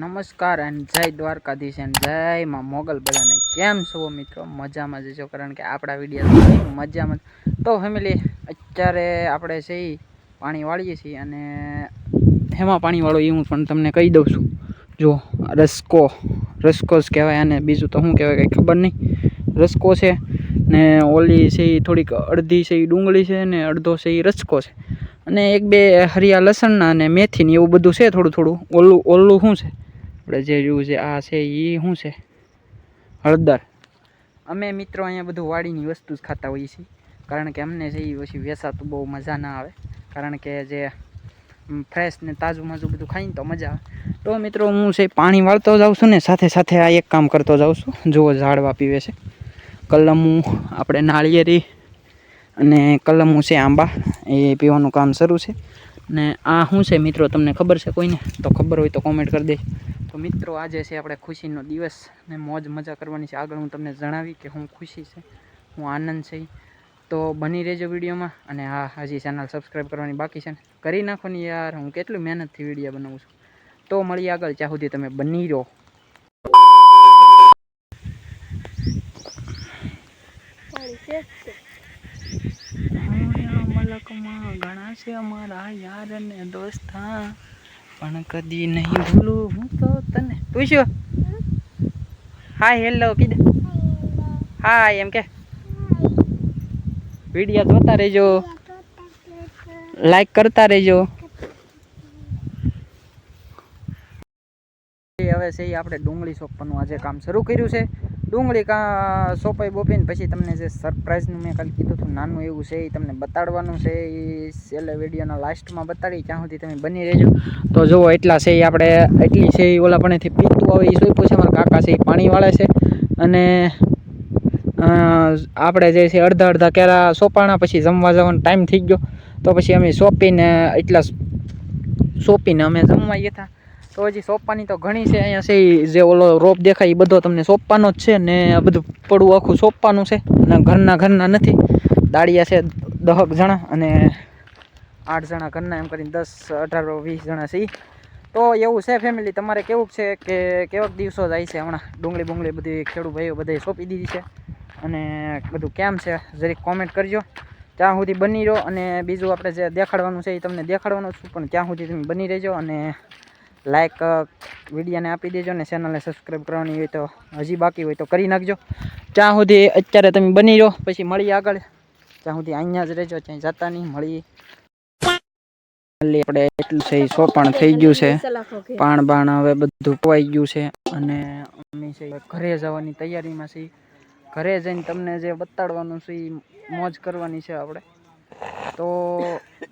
નમસ્કાર અને જય દ્વારકાધીશ અને જય માં મોગલ બધાને. કેમ છો મિત્રો? મજામાં જશો કારણ કે આપણા વીડિયો મજામાં તો ફેમિલી અત્યારે આપણે છે પાણી વાળીએ છીએ અને હેમાં પાણી વાળો એ હું પણ તમને કહી દઉં છું. જો, રસકો રસકો જ કહેવાય અને બીજું તો શું કહેવાય કંઈ ખબર નહીં. રસકો છે ને ઓલી છે થોડીક અડધી છે ડુંગળી છે ને અડધો છે રસકો છે. અને એક બે હરિયા લસણના અને મેથીની એવું બધું છે થોડું થોડું. ઓલું ઓલું શું છે? આપણે જે જોયું છે, આ છે એ શું છે? હળદર. અમે મિત્રો અહીંયા બધું વાડીની વસ્તુ જ ખાતા હોઈએ છીએ. કારણ કે અમને છે એ પછી વેસાતું બહુ મજા ના આવે. કારણ કે જે ફ્રેશ ને તાજું માજું બધું ખાઈને તો મજા આવે. તો મિત્રો હું છે પાણી વાળતો જાઉં છું ને સાથે સાથે આ એક કામ કરતો જાઉં છું. જુઓ ઝાડવા પીવે છે. કલમું આપણે નાળિયેરી અને કલમું છે આંબા, એ પીવાનું કામ શરૂ છે. ને આ શું છે મિત્રો, તમને ખબર છે કોઈને? તો ખબર હોય તો કોમેન્ટ કરી દે. તો મિત્રો, આજે છે આપણે ખુશીનો દિવસ ને મોજ મજા કરવાની છે. આગળ હું તમને જણાવી કે હું ખુશી છે, હું આનંદ છે. તો બની રહેજો વિડીયોમાં અને હા, હજી ચેનલ સબસ્ક્રાઈબ કરવાની બાકી છે ને. કરી નાખો ને યાર, હું કેટલું મહેનતથી વીડિયો બનાવું છું. તો મળીએ આગળ ત્યાં સુધી તમે બની રહો. મલકમાં ઘણા છે અમારા યાર અને દોસ્તા પણ કદી નહીં ભૂલું. હું તો તને પૂછ્યો. Hi hello, કીધે. હાય એમ કે. વીડિયો જોતા રહેજો. લાઈક કરતા રહેજો. હવે છે આપણે ડુંગળી સોંપવાનું આજે કામ શરૂ કર્યું છે. ડુંગળી કાં સોંપાઈ બોપીને પછી તમને જે સરપ્રાઈઝનું મેં કાલે કીધું હતું, નાનું એવું છે એ તમને બતાડવાનું છે એ છેલ્લે વિડીયોના લાસ્ટમાં બતાડી, ત્યાં સુધી તમે બની રહેજો. તો જુઓ, એટલા છે એ આપણે, એટલી છે એ ઓલા પણેથી પીતું આવે એ સોંપ્યું છે, મારા કાકા છે એ પાણી વાળે છે. અને આપણે જે છે અડધા અડધા કેરા સોંપાણા, પછી જમવા જવાનો ટાઈમ થઈ ગયો. તો પછી અમે સોંપીને, એટલા સોંપીને અમે જમવા ગયા હતા. તો હજી સોંપવાની તો ઘણી છે. અહીંયા છે જે ઓલો રોપ દેખાય એ બધો તમને સોંપવાનો જ છે ને આ બધું પડવું આખું સોંપવાનું છે. અને ઘરના ઘરના નથી. દાળિયા છે દહક જણા અને આઠ જણા ઘરના, એમ કરીને દસ, અઢાર, વીસ જણા છે તો એવું છે ફેમિલી તમારે કેવું છે કે કેવાક દિવસો જાય છે હમણાં? ડુંગળી બુંગળી બધી ખેડૂત ભાઈઓ બધી સોંપી દીધી છે. અને બધું કેમ છે? જરીક કોમેન્ટ કરજો. ત્યાં સુધી બની રહો અને બીજું આપણે જે દેખાડવાનું છે એ તમને દેખાડવાનું છું, પણ ત્યાં સુધી તમે બની રહેજો અને લાઈક વિડીયોને આપી દેજો ને ચેનલને સબસ્ક્રાઈબ કરવાની હોય તો હજી બાકી હોય તો કરી નાખજો. ત્યાં સુધી અત્યારે તમે બની રહો, પછી મળીએ આગળ. ત્યાં સુધી અહીંયા જ રહેજો, ત્યાં જતા નહીં, મળીએ. આપણે એટલું છે સોપાણ થઈ ગયું છે. પાણ બાણ હવે બધું પવાઈ ગયું છે અને અમે છે, ઘરે જવાની તૈયારીમાં છીએ. ઘરે જઈને તમને જે બતાડવાનું છે એ મોજ કરવાની છે આપણે. તો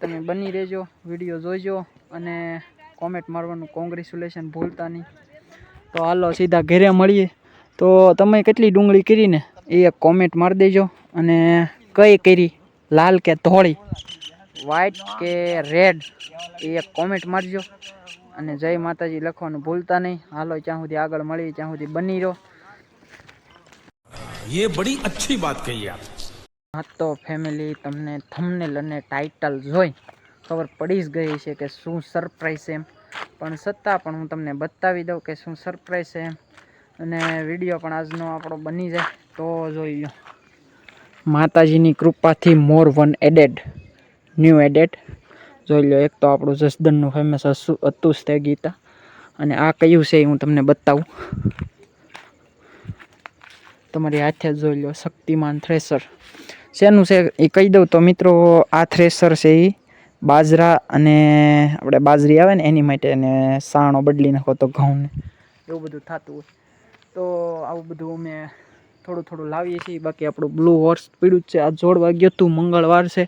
તમે બની રહેજો વીડિયો જોઈજો અને કોમેન્ટ મારવાનું કોંગ્રેચ્યુલેશન ભૂલતા નહીં તો હાલો સીધા ઘરે મળીએ તો તમે કેટલી ડુંગળી કરીને એ એક કોમેન્ટ મારી દેજો અને કઈ કરી લાલ કે ધોળી વ્હાઈટ કે રેડ એ એક કોમેન્ટ મારજો અને જય માતાજી લખવાનું ભૂલતા નહીં હાલો ત્યાં સુધી આગળ મળીએ ત્યાં સુધી બની રહો ये बड़ी अच्छी बात कही आप હા તો ફેમિલી તમને થંબનેલ અને ટાઇટલ જોઈ ખબર પડી જ ગઈ છે કે શું સરપ્રાઈઝ છે એમ. પણ છતાં પણ હું તમને બતાવી દઉં કે શું સરપ્રાઈઝ છે એમ. અને વીડિયો પણ આજનો આપણો બની જાય તો જોઈ લો માતાજીની કૃપાથી more one added new added જોઈ લો એક તો આપણું જસદનનું ફેમસ અતુસ તે ગીતા. અને આ કયું છે એ હું તમને બતાવું. તમારી હાથે જોઈ લો શક્તિમાન થ્રેસર શેનું છે એ? કહી દઉં તો મિત્રો, આ થ્રેસર છે એ બાજરા અને આપણે બાજરી આવે ને, એની માટે ને સાણો બદલી નાખો તો ઘઉંને. એવું બધું થતું હોય. તો આવું બધું અમે થોડું થોડું લાવીએ છીએ. બાકી આપણું બ્લુ હોર્સ પીડ્યું જ છે. આ જોડવા ગયો હતું મંગળવાર છે.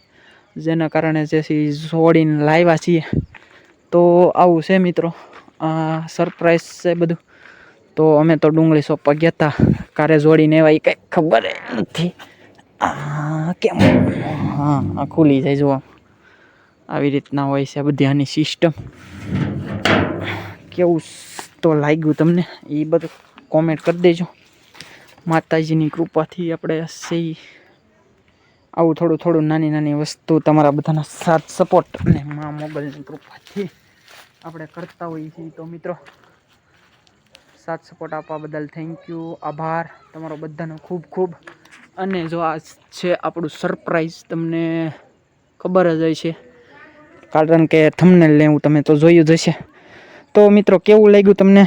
જેના કારણે જે જોડીને લાવ્યા છીએ. તો આવું છે મિત્રો. સરપ્રાઈઝ છે બધું. તો અમે તો ડુંગળી સોંપવા ગયા હતા કારે જોડીને એવા એ કંઈ ખબર નથી. કેમ? હા ખુલી જાય જુઓ આવી રીતના હોય છે બધી આની સિસ્ટમ કેવું તો લાગ્યું તમને? એ બધું કોમેન્ટ કરી દેજો. માતાજીની કૃપાથી આપણે સહી આવું થોડું થોડું નાની નાની વસ્તુ તમારા બધાના સાથ સપોર્ટ અને મા મોબાઈલની કૃપાથી આપણે કરતા હોઈએ છીએ. તો મિત્રો, સાથ સપોર્ટ આપવા બદલ થેન્ક યુ આભાર તમારો બધાનો ખૂબ ખૂબ. અને જો આ છે આપણું સરપ્રાઈઝ તમને ખબર જ હોય છે. કારણ કે થંબનેલ લેવું તમે તો જોયું જ હશે. તો મિત્રો, કેવું લાગ્યું તમને?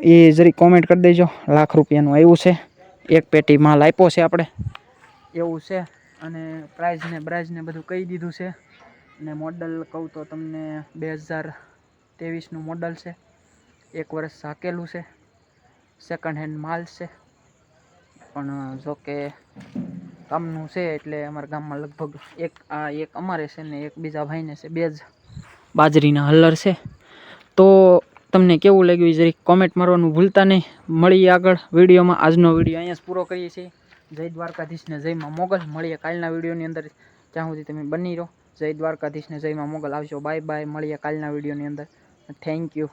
એ જરી કોમેન્ટ કરી દેજો. લાખ રૂપિયાનું આવ્યું છે. એક પેટી માલ આપ્યો છે આપણે. એવું છે. અને પ્રાઇઝને બ્રાઇઝને બધું કહી દીધું છે. ને મોડલ કહું તો તમને બે હજાર ત્રેવીસનું મોડલ છે. એક વર્ષ સાકેલું છે. સેકન્ડ હેન્ડ માલ છે. પણ જો કે કામનું છે એટલે અમારા ગામમાં લગભગ એક, આ એક અમારે છે ને એક બીજા ભાઈને છે, બે જ બાજરીના હલ્લર છે. તો તમને કેવું લાગ્યું જરીક કોમેન્ટ મારવાનું ભૂલતા નહીં. મળીએ આગળ વિડીયોમાં. આજનો વીડિયો અહીંયા પૂરો કરીએ છીએ. જય દ્વારકાધીશને જયમાં મોગલ. મળીએ કાલના વિડીયોની અંદર, જ્યાં સુધી તમે બની રહો. જય દ્વારકાધીશને જયમાં મોગલ. આવજો. Bye bye. મળીએ કાલના વિડીયોની અંદર. Thank you